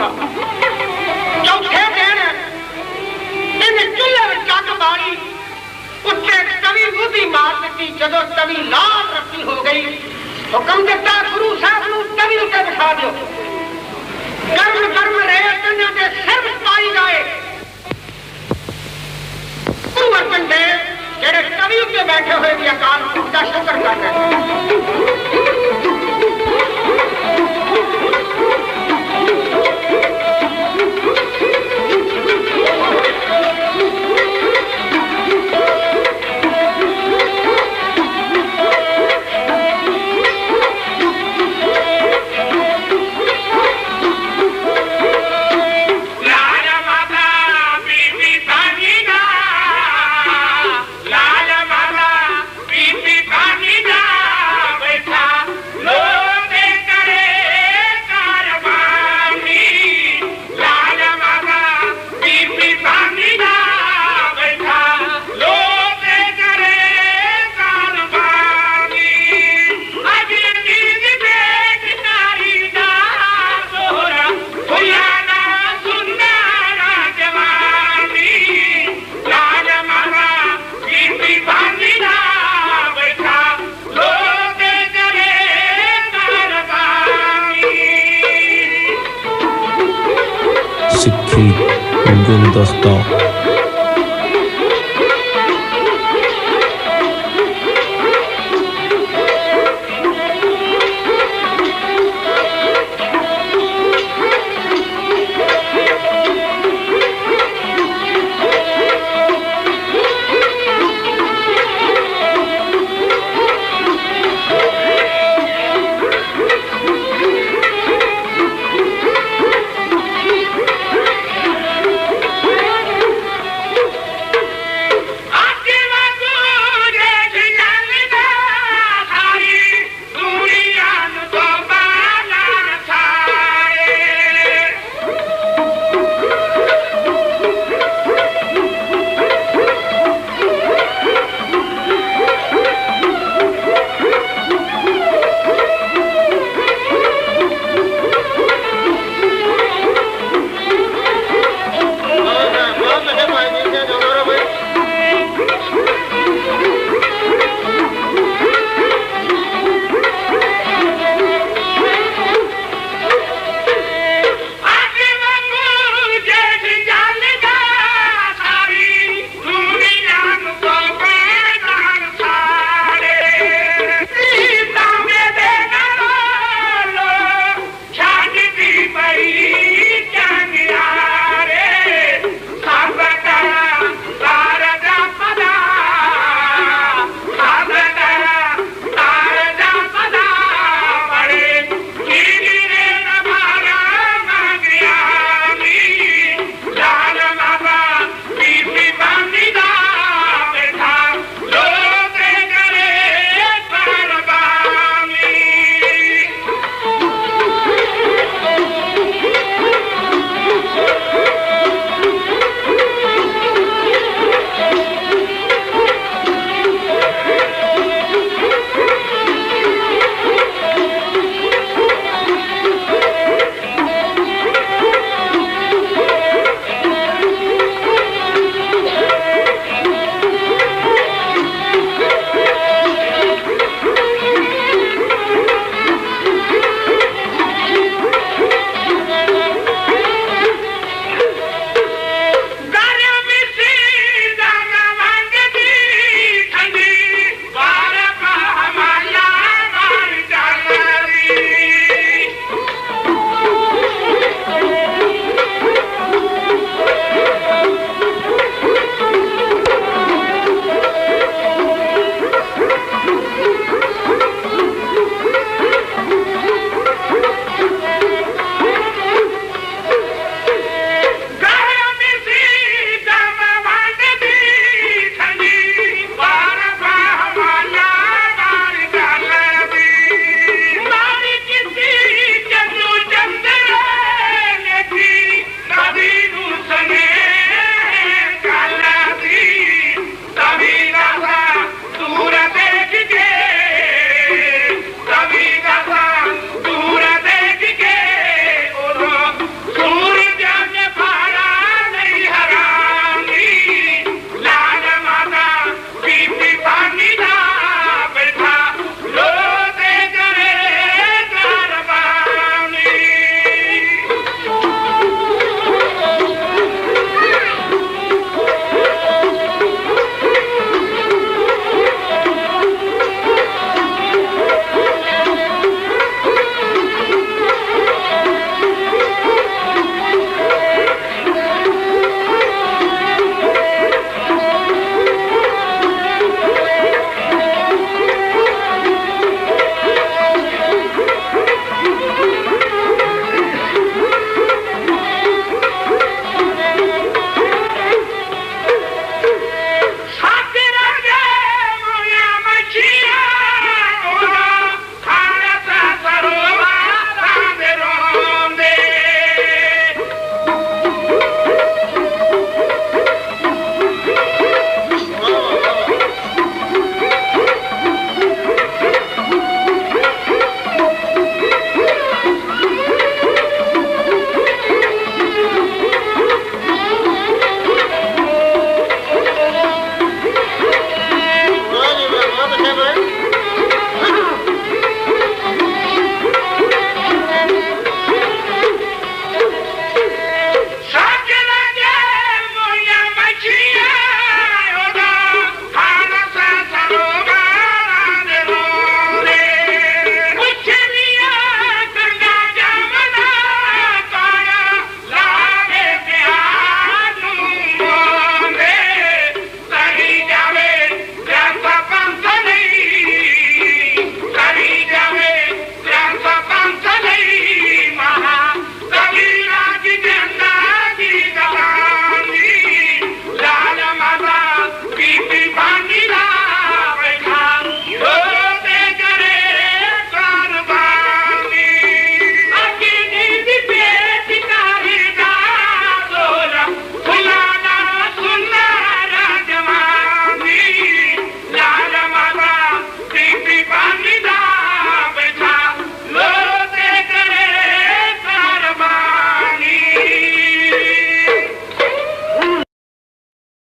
ਦਿੱਤਾ ਚੌਥੇ ਦਿਨ ਇਹਨੇ ਚੁੱਲ੍ਹੇ ਵਿੱਚ ਅੱਗ ਬਾਲੀ। ਉੱਤੇ ਤਵੀ ਮੂਧੀ ਮਾਰ ਦਿੱਤੀ, ਜਦੋਂ ਤਵੀ ਲਾਲ ਰੱਤੀ ਹੋ ਗਈ। ਹੁਕਮ ਦਿੱਤਾ ਗੁਰੂ ਸਾਹਿਬ ਨੂੰ ਤਵੀ ਉੱਤੇ ਬਿਠਾ ਦਿਓ। ਗਰਮ ਗਰਮ ਰੇਤ ਇਹਨਾਂ ਦੇ ਸਿਰ ਪਾਈ ਜਾਏ। ਗੁਰੂ ਅਰਜਨ ਦੇਵ ਜਿਹੜੇ ਤਵੀ ਉੱਤੇ ਬੈਠੇ ਹੋਏ ਵੀ ਅਕਾਲ ਪੁਰਖ ਦਾ ਸ਼ੁਕਰ ਕਰ ਰਹੇ ਨੇ। একজন দোস্ত